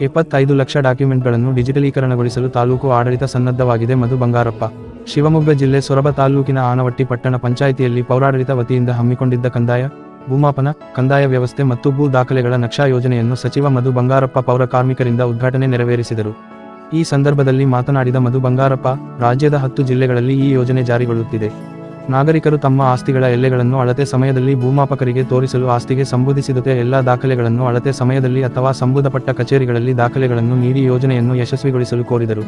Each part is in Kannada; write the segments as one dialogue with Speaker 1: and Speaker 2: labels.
Speaker 1: ಎಪ್ಪತ್ತೈದು ಲಕ್ಷ ಡಾಕ್ಯುಮೆಂಟ್ಗಳನ್ನು ಡಿಜಿಟಲೀಕರಣಗೊಳಿಸಲು ತಾಲೂಕು ಆಡಳಿತ ಸನ್ನದ್ಧವಾಗಿದೆ ಮಧು ಬಂಗಾರಪ್ಪ. ಶಿವಮೊಗ್ಗ ಜಿಲ್ಲೆ ಸೊರಬ ತಾಲೂಕಿನ ಆನವಟ್ಟಿ ಪಟ್ಟಣ ಪಂಚಾಯಿತಿಯಲ್ಲಿ ಪೌರಾಡಳಿತ ವತಿಯಿಂದ ಹಮ್ಮಿಕೊಂಡಿದ್ದ ಕಂದಾಯ, ಭೂಮಾಪನ, ಕಂದಾಯ ವ್ಯವಸ್ಥೆ ಮತ್ತು ಭೂ ದಾಖಲೆಗಳ ನಕ್ಷಾ ಯೋಜನೆಯನ್ನು ಸಚಿವ ಮಧು ಬಂಗಾರಪ್ಪ ಪೌರ ಕಾರ್ಮಿಕರಿಂದ ಉದ್ಘಾಟನೆ ನೆರವೇರಿಸಿದರು. ಈ ಸಂದರ್ಭದಲ್ಲಿ ಮಾತನಾಡಿದ ಮಧು ಬಂಗಾರಪ್ಪ, ರಾಜ್ಯದ ಹತ್ತು ಜಿಲ್ಲೆಗಳಲ್ಲಿ ಈ ಯೋಜನೆ ಜಾರಿಗೊಳ್ಳುತ್ತಿದೆ. ನಾಗರಿಕರು ತಮ್ಮ ಆಸ್ತಿಗಳ ಎಲ್ಲೆಗಳನ್ನು ಅಳತೆ ಸಮಯದಲ್ಲಿ ಭೂಮಾಪಕರಿಗೆ ತೋರಿಸಲು ಆಸ್ತಿಗೆ ಸಂಬಂಧಿಸಿದ ಎಲ್ಲಾ ದಾಖಲೆಗಳನ್ನು ಅಳತೆ ಸಮಯದಲ್ಲಿ ಅಥವಾ ಸಂಬಂಧಪಟ್ಟ ಕಚೇರಿಗಳಲ್ಲಿ ದಾಖಲೆಗಳನ್ನು ನೀಡಿ ಯೋಜನೆಯನ್ನು ಯಶಸ್ವಿಗೊಳಿಸಲು ಕೋರಿದರು.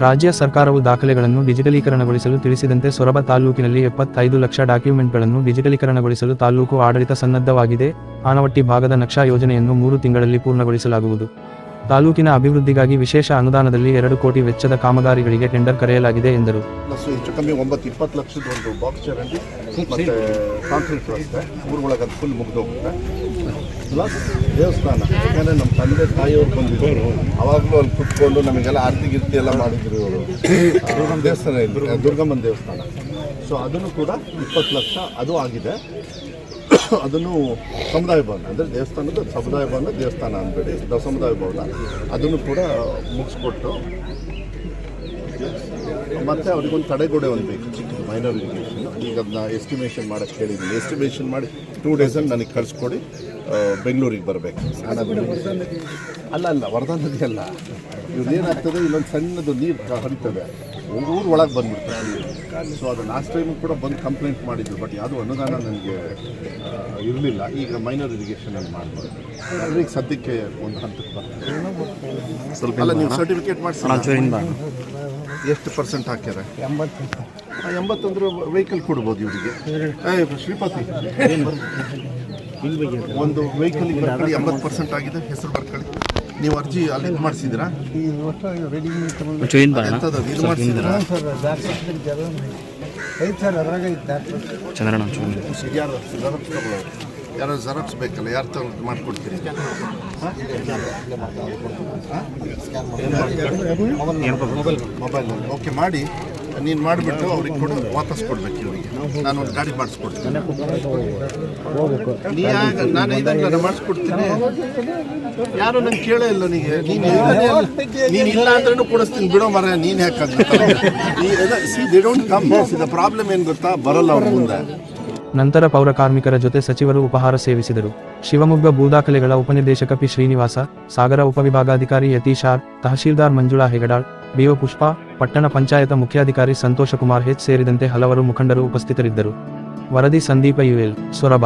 Speaker 1: ರಾಜ್ಯ ಸರ್ಕಾರವು ದಾಖಲೆಗಳನ್ನು ಡಿಜಿಟಲೀಕರಣಗೊಳಿಸಲು ತಿಳಿಸಿದಂತೆ ಸೊರಬ ತಾಲೂಕಿನಲ್ಲಿ ಎಪ್ಪತ್ತೈದು ಲಕ್ಷ ಡಾಕ್ಯುಮೆಂಟ್ಗಳನ್ನು ಡಿಜಿಟಲೀಕರಣಗೊಳಿಸಲು ತಾಲೂಕು ಆಡಳಿತ ಸನ್ನದ್ಧವಾಗಿದೆ. ಆನವಟ್ಟಿ ಭಾಗದ ನಕ್ಷಾ ಯೋಜನೆಯನ್ನು ಮೂರು ತಿಂಗಳಲ್ಲಿ ಪೂರ್ಣಗೊಳಿಸಲಾಗುವುದು. ತಾಲೂಕಿನ ಅಭಿವೃದ್ಧಿಗಾಗಿ ವಿಶೇಷ ಅನುದಾನದಲ್ಲಿ ಎರಡು ಕೋಟಿ ವೆಚ್ಚದ ಕಾಮಗಾರಿಗಳಿಗೆ ಟೆಂಡರ್ ಕರೆಯಲಾಗಿದೆ ಎಂದರು.
Speaker 2: ಹೆಚ್ಚು ಕಮ್ಮಿ ಒಂಬತ್ತು ಇಪ್ಪತ್ತು ಲಕ್ಷದ ಒಂದು ಬಾಕ್ಸ್ ಚರಂಡಿ ಮತ್ತು ಕಾಂಕ್ರೀಟ್ ರಸ್ತೆ ಊರೊಳಗೆ ಅದು ಫುಲ್ ಮುಗ್ದೋಗುತ್ತೆ ಪ್ಲಸ್ ದೇವಸ್ಥಾನ. ಯಾಕಂದರೆ ನಮ್ಮ ತಂದೆ ತಾಯಿಯವ್ರು ಬಂದಿದ್ದರು ಅವಾಗಲೂ ಅಲ್ಲಿ ಕುತ್ಕೊಂಡು ನಮಗೆಲ್ಲ ಆರತಿ ಗಿರ್ತಿ ಎಲ್ಲ ಮಾಡಿದ್ರು ಅವರು. ದೇವಸ್ಥಾನ ದುರ್ಗಮ್ಮನ ದೇವಸ್ಥಾನ. ಸೊ ಅದನ್ನು ಕೂಡ ಇಪ್ಪತ್ತು ಲಕ್ಷ ಅದು ಆಗಿದೆ. ಅದನ್ನು ಸಮುದಾಯ ಭವನ, ಅಂದರೆ ದೇವಸ್ಥಾನದ ಸಮುದಾಯ ಭವನ, ದೇವಸ್ಥಾನ ಅಂದ್ಬೇಡಿ. ಸಮುದಾಯ ಭವನ. ಅದನ್ನು ಕೂಡ ಮುಗಿಸ್ಕೊಟ್ಟು, ಮತ್ತೆ ಅವ್ರಿಗೊಂದು ತಡೆಗೋಡೆ ಒಂದು ಬೇಕು. ಚಿಕ್ಕದು ಮೈನರ್ ಇರಿಗೇಷನ್ ಈಗ ಅದನ್ನ ಎಸ್ಟಿಮೇಷನ್ ಮಾಡೋಕ್ಕೆ ಹೇಳಿದ್ದೀನಿ. ಎಸ್ಟಿಮೇಷನ್ ಮಾಡಿ ಟೂ ಡೇಸಲ್ಲಿ ನನಗೆ ಕಳಿಸ್ಕೊಡಿ. ಬೆಂಗಳೂರಿಗೆ ಬರಬೇಕು. ಅಲ್ಲ ಅಲ್ಲ ವರದಾ ನದಿ ಅಲ್ಲ. ಇವ್ರು ಏನಾಗ್ತದೆ, ಇಲ್ಲೊಂದು ಸಣ್ಣದು ನೀರು ಹರಿತದೆ. ಊರು ಒಳಗೆ ಬಂದ್ಬಿಡ್ತಾರೆ. ಸೊ ಅದು ಲಾಸ್ಟ್ ಟೈಮು ಕೂಡ ಬಂದು ಕಂಪ್ಲೇಂಟ್ ಮಾಡಿದ್ರು. ಬಟ್ ಯಾವುದೂ ಅನುದಾನ ನನಗೆ ಇರಲಿಲ್ಲ. ಈಗ ಮೈನರ್ ಇರಿಗೇಷನಲ್ಲಿ ಮಾಡ್ಬೋದು. ಅಂದರೆ ಈಗ ಸದ್ಯಕ್ಕೆ ಒಂದು ಹಂತಕ್ಕೆ ಬರ್ತದೆ ಸ್ವಲ್ಪ ಅಲ್ಲ ನೀವು ಸರ್ಟಿಫಿಕೇಟ್ ಮಾಡಿಸಿ ಎಷ್ಟು ಪರ್ಸೆಂಟ್ ಹಾಕ್ಯಾರ? ಎಂಬತ್ತು ಎಂಬತ್ತಂದ್ರೆ ವೆಹಿಕಲ್ ಕೊಡ್ಬೋದು ಇವರಿಗೆ. ಶ್ರೀಪತಿ. ಒಂದು ವೆಹಿಕಲ್ ಎಂಬತ್ತು ಪರ್ಸೆಂಟ್ ಆಗಿದೆ. ಹೆಸರು ಬರ್ಕೊಳ್ಳಿ. ನೀವು ಅರ್ಜಿ ಅಲ್ಲಿ ಇದು ಮಾಡಿಸಿದ್ರಾ ಎಂಥದ್ದು? ಅದು ಇದು. ಮಾಡಿಸಿದ್ದೀರಾ
Speaker 3: ಚಂದ್ರಣ್ಣ
Speaker 2: ಯಾರು? ಜೆರಾಕ್ಸ್ ತಗೊಳ್ಳೋರು. ಯಾರು ಜೆರಾಕ್ಸ್ ಬೇಕಲ್ಲ ಯಾರು ತಗೊಂಡು ಮಾಡಿಕೊಡ್ತೀರಿ. ಮೊಬೈಲ್ ಓಕೆ ಮಾಡಿ. ನೀನು ಮಾಡಿಬಿಟ್ಟು ಅವ್ರಿಗೆ ಕೊಡೋದು ವಾಪಸ್ ಕೊಡ್ಬೇಕು ಇವರಿಗೆ. ನಾನು ಒಂದು ಗಾಡಿ ಮಾಡಿಸ್ಕೊಡ್ತೀನಿ. ನೀ ನಾನು ಇದನ್ನ ಮಾಡಿಸ್ಕೊಡ್ತೀನಿ. ಯಾರು ನಂಗೆ ಕೇಳೇ ಇಲ್ಲ ನಿಮಗೆ ನೀನು ನೀನು ಇಲ್ಲ ಅಂದ್ರೂ ಕೊಡಿಸ್ತೀನಿ. ಬಿಡೋ ಮರ ನೀನು ಯಾಕಂದ್ರೆ see they don't come the problem ಏನು ಗೊತ್ತಾ? ಬರಲ್ಲ ಅವ್ರ ಮುಂದೆ.
Speaker 1: ನಂತರ ಪೌರ ಕಾರ್ಮಿಕರ ಜೊತೆ ಸಚಿವರು ಉಪಹಾರ ಸೇವಿಸಿದರು. ಶಿವಮೊಗ್ಗ ಭೂದಾಖಲೆಗಳ ಉಪನಿರ್ದೇಶಕ ಪಿ ಶ್ರೀನಿವಾಸ ಸಾಗರ ಉಪವಿಭಾಗಾಧಿಕಾರಿ ಯತೀಶಾರ್ R tahsildar Manjula Hegadal B O Pushpa ಪಟ್ಟಣ ಪಂಚಾಯತ ಮುಖ್ಯಾಧಿಕಾರಿ ಸಂತೋಷಕುಮಾರ್ ಹೆಚ್ ಸೇರಿದಂತೆ ಹಲವರು ಮುಖಂಡರು ಉಪಸ್ಥಿತರಿದ್ದರು. ವರದಿ ಸಂದೀಪ ಯುಎಲ್ ಸೊರಬ.